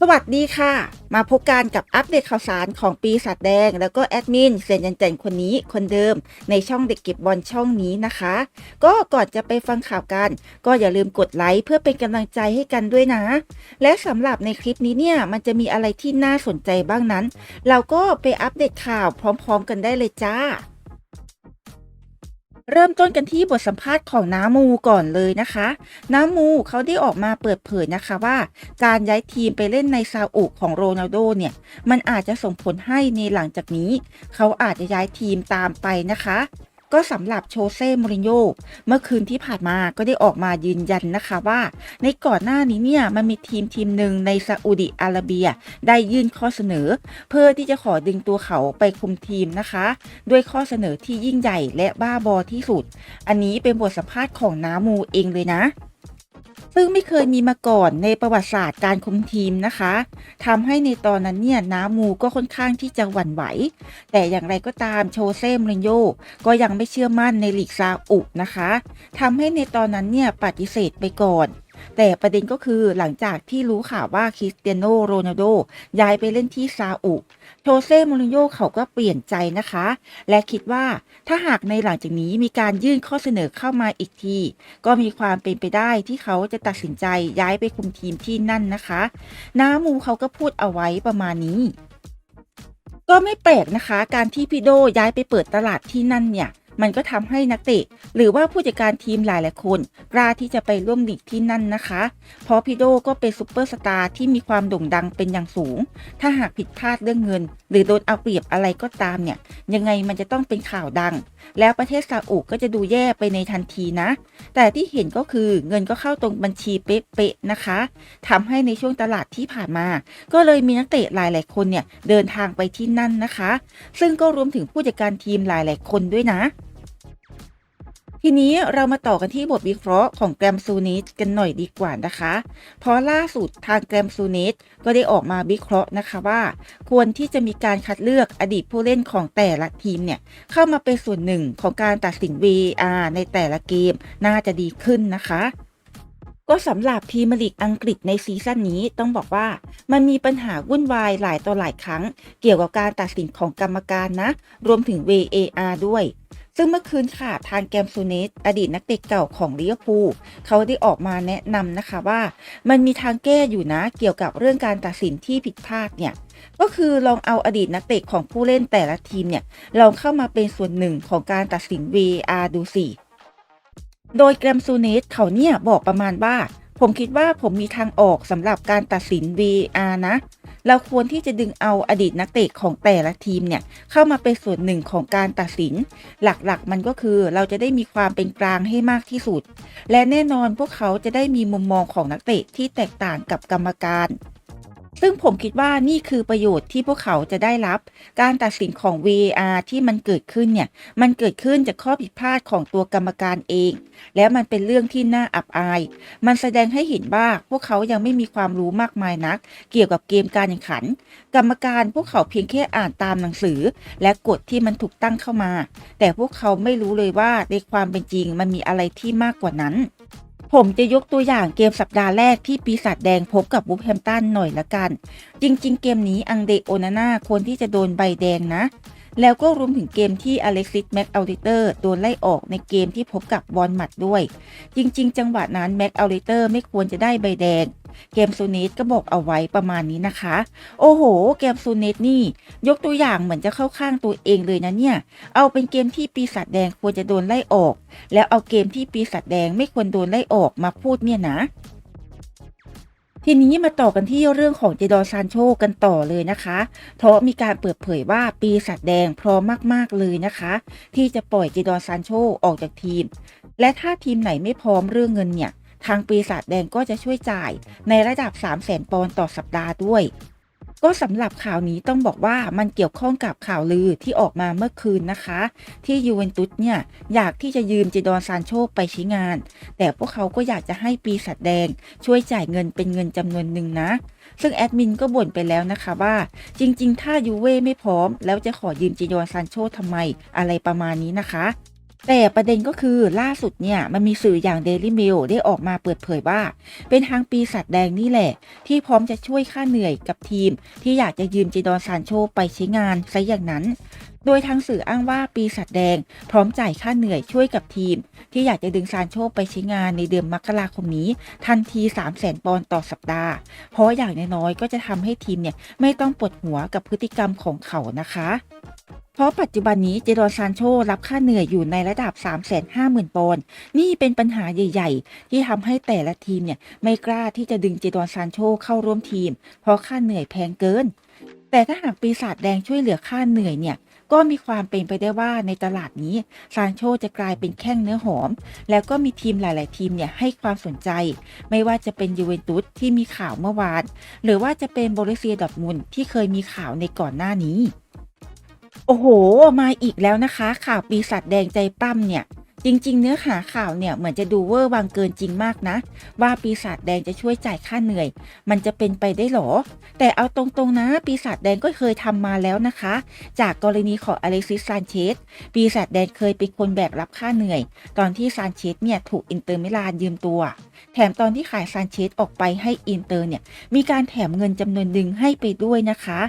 สวัสดีค่ะ มาพบกันกับอัปเดตข่าวสารของปีศาจแดง แล้วก็แอดมินเซนยันแจนคนนี้คนเดิมในช่องเด็กเก็บบอลช่องนี้นะคะ ก็ก่อนจะไปฟังข่าวกัน ก็อย่าลืมกดไลค์เพื่อเป็นกำลังใจให้กันด้วยนะ และสำหรับในคลิปนี้เนี่ยมันจะมีอะไรที่น่าสนใจบ้างนั้น เราก็ไปอัปเดตข่าวพร้อม ๆ กันได้เลยจ้า เริ่มต้นกันที่บทสัมภาษณ์ของน้ามูก่อนเลยนะคะ น้ามูเขาได้ออกมาเปิดเผยนะคะว่า การย้ายทีมไปเล่นในซาอุของโรนัลโดเนี่ย มันอาจจะส่งผลให้ในหลังจากนี้ เขาอาจจะย้ายทีมตามไปนะคะ ก็สำหรับโชเซ่มูรินโญ่เมื่อคืนที่ผ่านมาก็ได้ออกมายืนยันนะคะว่า ในก่อนหน้านี้เนี่ยมันมีทีมทีมหนึ่งในซาอุดิอาระเบีย ได้ยื่นข้อเสนอ เพื่อที่จะขอดึงตัวเขาไปคุมทีมนะคะ ด้วยข้อเสนอที่ยิ่งใหญ่และบ้าบอที่สุด อันนี้เป็นบทสัมภาษณ์ของน้ามูเองเลยนะ ซึ่งไม่เคยมีมาก่อนในประวัติศาสตร์การคุมทีมนะคะทำให้ในตอนนั้นเนี่ยน้ามูก็ค่อนข้างที่จะหวั่นไหว แต่อย่างไรก็ตามโชเซ่มรินโยก็ยังไม่เชื่อมั่นในลีกซาอุนะคะทำให้ในตอนนั้นเนี่ยปฏิเสธไปก่อน แต่ประเด็นก็คือหลังจากที่รู้ข่าวว่าคริสเตียโนโรนัลโดย้ายไปเล่นที่ซาอุโชเซ่มูรินโญ่เขาก็เปลี่ยนใจนะคะ และคิดว่าถ้าหากในหลังจากนี้มีการยื่นข้อเสนอเข้ามาอีกที ก็มีความเป็นไปได้ที่เขาจะตัดสินใจย้ายไปคุมทีมที่นั่นนะคะน้ามูเขาก็พูดเอาไว้ประมาณนี้ก็ไม่แปลกนะคะ การที่พี่โดย้ายไปเปิดตลาดที่นั่นเนี่ย มันก็ทำให้นักเตะ หรือว่าผู้จัดการทีมหลายหลายคน กล้าที่จะไปร่วมลีกที่นั่นนะคะ เพราะพี่โดก็เป็นซูเปอร์สตาร์ที่มีความโด่งดังเป็นอย่างสูง ถ้าหากผิดพลาดเรื่องเงิน หรือโดนเอาเปรียบอะไรก็ตามเนี่ย ยังไงมันจะต้องเป็นข่าวดัง แล้วประเทศซาอุก็จะดูแย่ไปในทันทีนะ แต่ที่เห็นก็คือเงินก็เข้าตรงบัญชีเป๊ะๆนะคะทำให้ในช่วงตลาดที่ผ่านมา ก็เลยมีนักเตะหลายๆคนเนี่ยเดินทางไปที่นั่นนะคะ ซึ่งก็รวมถึงผู้จัดการทีมหลาย ๆ คนด้วยนะ ทีนี้เรามาต่อกันที่บทวิเคราะห์ของแกรมซูนิสกันหน่อยดีกว่านะคะ เพราะล่าสุดทางแกรมซูนิสก็ได้ออกมาวิเคราะห์นะคะว่า ควรที่จะมีการคัดเลือกอดีตผู้เล่นของแต่ละทีมเนี่ย เข้ามาเป็นส่วนหนึ่งของการตัดสิน VAR ในแต่ละเกมน่าจะดีขึ้นนะคะก็สำหรับพรีเมียร์ลีกอังกฤษในซีซั่นนี้ต้องบอกว่า มันมีปัญหาวุ่นวายหลายต่อหลายครั้ง เกี่ยวกับการตัดสินของกรรมการนะ รวมถึง VAR ด้วย ซึ่งเมื่อคืนค่ะทางแกมซูเนสอดีตนักเตะเก่าของลิเวอร์พูลเขาได้ออกมาแนะนำนะคะว่า มันมีทางแก้อยู่นะเกี่ยวกับเรื่องการตัดสินที่ผิดพลาดเนี่ยก็คือลองเอาอดีตนักเตะของผู้เล่นแต่ละทีมเนี่ยลองเข้ามาเป็นส่วนหนึ่งของการตัดสิน VAR ดูสิโดยแกรมซูเนสเขาเนี่ยบอกประมาณว่า ผมคิดว่าผมมีทางออกสำหรับการตัดสิน VAR นะ เราควรที่จะดึงเอาอดีตนักเตะของแต่ละทีมเนี่ยเข้ามาเป็นส่วนหนึ่งของการตัดสิน หลักๆ มันก็คือเราจะได้มีความเป็นกลางให้มากที่สุด และแน่นอนพวกเขาจะได้มีมุมมองของนักเตะที่แตกต่างกับกรรมการ ซึ่งผมคิดว่านี่คือประโยชน์ที่พวกเขาจะได้รับ การตัดสินของ VAR ที่มันเกิดขึ้นเนี่ย มันเกิดขึ้นจากข้อผิดพลาดของตัวกรรมการเอง และมันเป็นเรื่องที่น่าอับอาย มันแสดงให้เห็นว่าพวกเขายังไม่มีความรู้มากมายนัก เกี่ยวกับเกมการแข่งขัน กรรมการพวกเขาเพียงแค่อ่านตามหนังสือ และกฎที่มันถูกตั้งเข้ามา แต่พวกเขาไม่รู้เลยว่าในความเป็นจริงมันมีอะไรที่มากกว่านั้น ผมจะยกตัวอย่างเกมสัปดาห์แรกที่ปีศาจแดงพบกับวูฟแฮมตันหน่อยละกัน จริง ๆ เกมนี้อังเดโอนาน่าควรที่จะโดนใบแดงนะ แล้วก็รวมถึงเกมที่อเล็กซิสแม็กอัลเลเตอร์โดนไล่ออกในเกมที่พบกับบอลหมัดด้วย จริง ๆ จังหวะนั้นแม็กอัลเลเตอร์ไม่ควรจะได้ใบแดง เกมซูเนสก็บอกเอาไว้ประมาณนี้นะคะ โอ้โห เกมซูเนสนี่ ยกตัวอย่างเหมือนจะเข้าข้างตัวเองเลยนะเนี่ย เอาเป็นเกมที่ปีศาจแดงควรจะโดนไล่ออก แล้วเอาเกมที่ปีศาจแดงไม่ควรโดนไล่ออกมาพูดเนี่ยนะทีนี้มาต่อกันที่เรื่องของเจดอนซานโชกันต่อเลยนะคะ เพราะมีการเปิดเผยว่าปีศาจแดงพร้อมมาก ๆ เลยนะคะ ที่จะปล่อยเจดอนซานโชออกจากทีม และถ้าทีมไหนไม่พร้อมเรื่องเงินเนี่ย ทางปีศาจแดงก็จะช่วยจ่ายในระดับ 3 0 0 0 0 0 ปอนด์ต่อสัปดาห์ด้วย ก็สำหรับข่าวนี้ต้องบอกว่ามันเกี่ยวข้องกับข่าวลือที่ออกมาเมื่อคืนนะคะ ที่ยูเวนตุสเนี่ย อยากที่จะยืมเจดอนซานโชไปใช้งาน แต่พวกเขาก็อยากจะให้ปีศาจแดง ช่วยจ่ายเงินเป็นเงินจำนวนหนึ่งนะซึ่งแอดมินก็บ่นไปแล้วนะคะว่า จริง ๆ ถ้ายูเว่ไม่พร้อม แล้วจะขอยืมเจดอนซานโชทำไมอะไรประมาณนี้นะคะ แต่ประเด็นก็คือล่าสุดเนี่ยมันมีสื่ออย่าง Daily Mail ได้ออกมาเปิดเผยว่า เป็นทางปีศาจแดงนี่แหละ ที่พร้อมจะช่วยค่าเหนื่อยกับทีม ที่อยากจะยืมเจดอนซานโชไปใช้งานซะอย่างนั้น โดยทางสื่ออ้างว่าปีศาจแดง พร้อมจ่ายค่าเหนื่อยช่วยกับทีม ที่อยากจะดึงซานโชไปใช้งานในเดือนมกราคมนี้ ทันที3 0 0แสนปอนด์ต่อสัปดาห์ เพราะอย่างน้อยๆก็จะทำให้ทีมเนี่ยไม่ต้องปวดหัวกับพฤติกรรมของเขานะคะ ราะปัจจุบันนี้เจดอนซานโชรับค่าเหนื่อยอยู่ในระดับ 350,000ปอนด์นี่เป็นปัญหาใหญ่ ๆ ที่ทำให้แต่ละทีมเนี่ยไม่กล้าที่จะดึงเจดอนซานโชเข้าร่วมทีม เพราะค่าเหนื่อยแพงเกิน แต่ถ้าหากปีศาจแดงช่วยเหลือค่าเหนื่อยเนี่ยก็มีความเป็นไปได้ว่าในตลาดนี้ซานโชจะกลายเป็นแข้งเนื้อหอม แล้วก็มีทีมหลาย ๆ ทีมเนี่ยให้ความสนใจ ไม่ว่าจะเป็นยูเวนตุสที่มีข่าวเมื่อวาน หรือว่าจะเป็นโบริเซียดอทมุนที่เคยมีข่าวในก่อนหน้านี้ โอ้โห มาอีกแล้วนะคะข่าวปีศาจแดงใจปั้มเนี่ย จริง ๆ เนื้อหาข่าวเนี่ยเหมือนจะดูเวอร์วังเกินจริงมากนะ ว่าปีศาจแดงจะช่วยจ่ายค่าเหนื่อย มันจะเป็นไปได้หรอ แต่เอาตรงๆนะ ปีศาจแดงก็เคยทำมาแล้วนะคะ จากกรณีของอเล็กซิสซานเชสปีศาจแดงเคยเป็นคนแบกรับค่าเหนื่อย ตอนที่ซานเชสเนี่ยถูกอินเตอร์มิลานยืมตัว แถมตอนที่ขายซานเชสออกไปให้อินเตอร์เนี่ยมีการแถมเงินจำนวนหนึ่งให้ไปด้วยนะคะ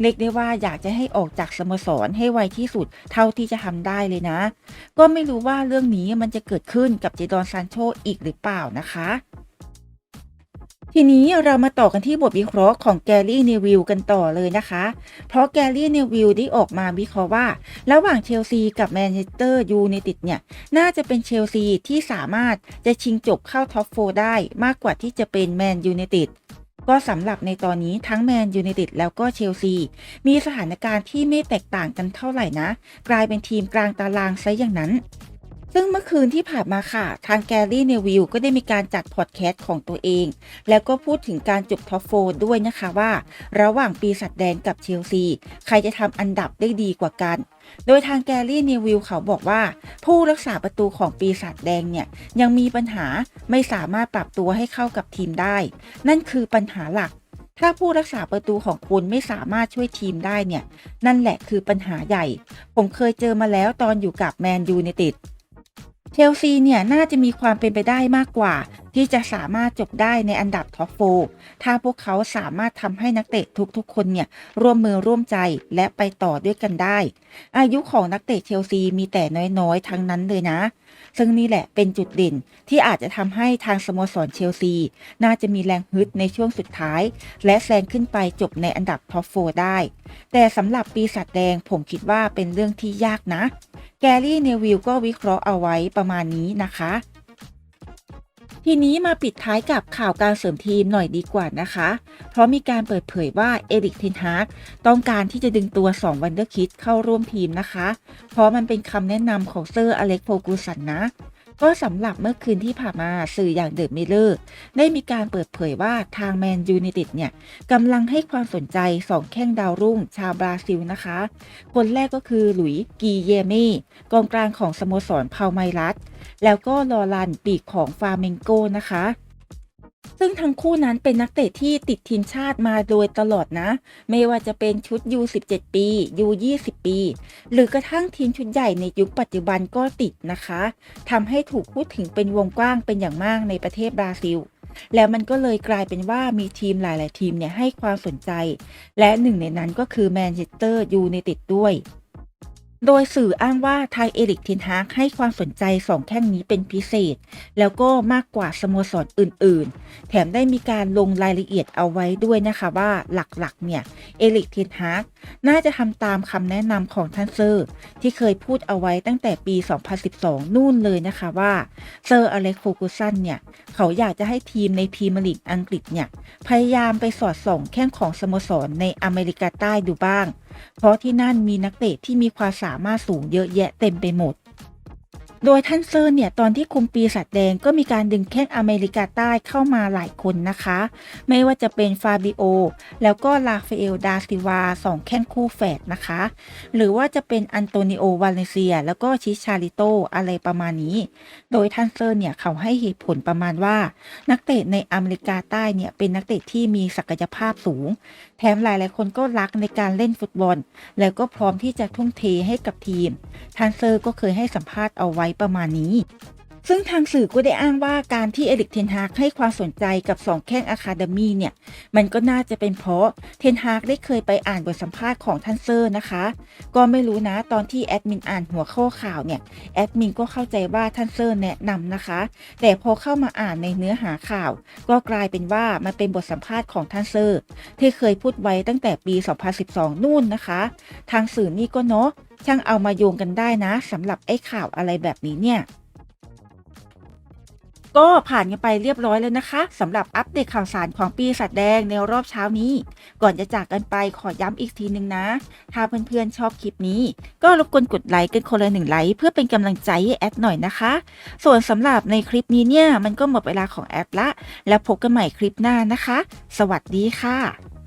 เรียกได้ว่าอยากจะให้ออกจากสโมสรให้ไวที่สุดเท่าที่จะทำได้เลยนะ ก็ไม่รู้ว่าเรื่องนี้มันจะเกิดขึ้นกับเจดอนซานโชอีกหรือเปล่านะคะ ทีนี้เรามาต่อกันที่บทวิเคราะห์ของแกลลี่เนวิลกันต่อเลยนะคะ เพราะแกลลี่เนวิลได้ออกมาวิเคราะห์ว่า ระหว่างเชลซีกับแมนเชสเตอร์ยูไนเต็ดเนี่ย น่าจะเป็นเชลซีที่สามารถจะชิงจบเข้าท็อปโฟได้มากกว่าที่จะเป็นแมนยูไนเต็ดก็สำหรับในตอนนี้ทั้งแมนยูไนเต็ดแล้วก็เชลซี มีสถานการณ์ที่ไม่แตกต่างกันเท่าไหร่นะ กลายเป็นทีมกลางตารางซะอย่างนั้น ซึ่งเมื่อคืนที่ผ่านมาค่ะ ทางแกรี่เนวิลก็ได้มีการจัดพอดแคสต์ของตัวเอง แล้วก็พูดถึงการจบท็อปโฟร์ด้วยนะคะว่า ระหว่างปีศาจแดงกับเชลซี ใครจะทำอันดับได้ดีกว่ากัน โดยทางแกรี่เนวิลเขาบอกว่า ผู้รักษาประตูของปีศาจแดงเนี่ย ยังมีปัญหาไม่สามารถปรับตัวให้เข้ากับทีมได้ นั่นคือปัญหาหลักถ้าผู้รักษาประตูของคุณไม่สามารถช่วยทีมได้เนี่ย นั่นแหละคือปัญหาใหญ่ ผมเคยเจอมาแล้วตอนอยู่กับแมนยูไนต็ด เชลซีเนี่ยน่าจะมีความเป็นไปได้มากกว่าที่จะสามารถจบได้ในอันดับท็อปโฟร์ถ้าพวกเขาสามารถทำให้นักเตะทุกๆ คนเนี่ยร่วมมือร่วมใจและไปต่อด้วยกันได้ อายุของนักเตะเชลซีมีแต่น้อยๆ ทั้งนั้นเลยนะ ซึ่งนี่แหละเป็นจุดเด่นที่อาจจะทำให้ทางสโมสรเชลซี น่าจะมีแรงฮึดในช่วงสุดท้าย และแซงขึ้นไปจบในอันดับท็อปโฟร์ได้ แต่สำหรับปีศาจแดงผมคิดว่าเป็นเรื่องที่ยากนะ แกรี่เนวิลก็วิเคราะห์เอาไว้ประมาณนี้นะคะ ทีนี้มาปิดท้ายกับข่าวการเสริมทีมหน่อยดีกว่านะคะ เพราะมีการเปิดเผยว่าเอริกเทนฮากต้องการที่จะดึงตัว 2 วันเดอร์คิดเข้าร่วมทีมนะคะ เพราะมันเป็นคำแนะนำของเซอร์อเล็กโฟกูสันนะ ก็สำหรับเมื่อคืนที่ผ่านมาสื่ออย่างเดอะมิลเลอร์ได้มีการเปิดเผยว่าทางแมนยู i นเต็ดเนี่ยกำลังให้ความสนใจสองแข้งดาวรุ่งชาวบราซิลนะคะ คนแรกก็คือหลุยส์กีเยเม่กองกลางของสโมสรพาไมรัสแล้วก็ลอรันปีกของฟาเมงโกนะคะ ซึ่งทั้งคู่นั้นเป็นนักเตะที่ติดทีมชาติมาโดยตลอดนะ ไม่ว่าจะเป็นชุด U17 ปี U20 ปี หรือกระทั่งทีมชุดใหญ่ในยุคปัจจุบันก็ติดนะคะ ทำให้ถูกพูดถึงเป็นวงกว้างเป็นอย่างมากในประเทศบราซิลแล้วมันก็เลยกลายเป็นว่ามีทีมหลาย ๆ ทีมเนี่ยให้ความสนใจ และหนึ่งในนั้นก็คือแมนเชสเตอร์ยูไนเต็ดด้วย โดยสื่ออ้างว่าไทางเอริกเทนฮากให้ความสนใจสองแข้งนี้เป็นพิเศษ แล้วก็มากกว่าสโมสรอื่น ๆ แถมได้มีการลงรายละเอียดเอาไว้ด้วยนะคะว่าหลัก ๆ เนี่ยเอริกเทนฮากน่าจะทำตามคำแนะนำของท่านเซอร์ ที่เคยพูดเอาไว้ตั้งแต่ปี 2012 นู่นเลยนะคะว่าเซอร์อเล็กโฟกูสันเนี่ย เขาอยากจะให้ทีมในพรีเมียร์ลีกอังกฤษเนี่ย พยายามไปสอดส่องแข้งของสโมสรในอเมริกาใต้ดูบ้าง เพราะที่นั่นมีนักเตะที่มีความสามารถสูงเยอะแยะเต็มไปหมด โดยท่านเซอร์เนี่ยตอนที่คุมปีศาจแดงก็มีการดึงแข้งอเมริกาใต้เข้ามาหลายคนนะคะ ไม่ว่าจะเป็นฟาบิโอ แล้วก็ลาฟาเอลดาซิวาสองแข้งคู่แฝดนะคะ หรือว่าจะเป็นอันโตนิโอวาเลเซีย แล้วก็ชิชาริโตอะไรประมาณนี้ โดยท่านเซอร์เนี่ยเขาให้เหตุผลประมาณว่า นักเตะในอเมริกาใต้เนี่ยเป็นนักเตะที่มีศักยภาพสูง แถมหลายๆคนก็รักในการเล่นฟุตบอล แล้วก็พร้อมที่จะทุ่มเทให้กับทีมทานเซอร์ก็เคยให้สัมภาษณ์เอาไว้ประมาณนี้ ซึ่งทางสื่อก็ได้อ้างว่าการที่เอริกเทนฮากให้ความสนใจกับสองแข้งอะคาเดมีเนี่ย มันก็น่าจะเป็นเพราะเทนฮากได้เคยไปอ่านบทสัมภาษณ์ของท่านเซอร์นะคะ ก็ไม่รู้นะตอนที่แอดมินอ่านหัวข้อข่าวเนี่ยแอดมินก็เข้าใจว่าท่านเซอร์แนะนำนะคะ แต่พอเข้ามาอ่านในเนื้อหาข่าว ก็กลายเป็นว่ามันเป็นบทสัมภาษณ์ของท่านเซอร์ ที่เคยพูดไว้ตั้งแต่ปี 2012 นู่นนะคะ ทางสื่อนี่ก็เนาะช่างเอามาโยงกันได้นะสำหรับไอ้ข่าวอะไรแบบนี้เนี่ย ก็ผ่านกันไปเรียบร้อยแล้วนะคะสำหรับอัปเดตข่าวสารของปีสัตว์แดงในรอบเช้านี้ ก่อนจะจากกันไปขอย้ำอีกทีนึงนะ ถ้าเพื่อนๆชอบคลิปนี้ ก็รบกวนกดไลค์กันคนละหนึ่งไลค์เพื่อเป็นกำลังใจให้แอดหน่อยนะคะ ส่วนสำหรับในคลิปนี้เนี่ยมันก็หมดเวลาของแอดละ แล้วพบกันใหม่คลิปหน้านะคะ สวัสดีค่ะ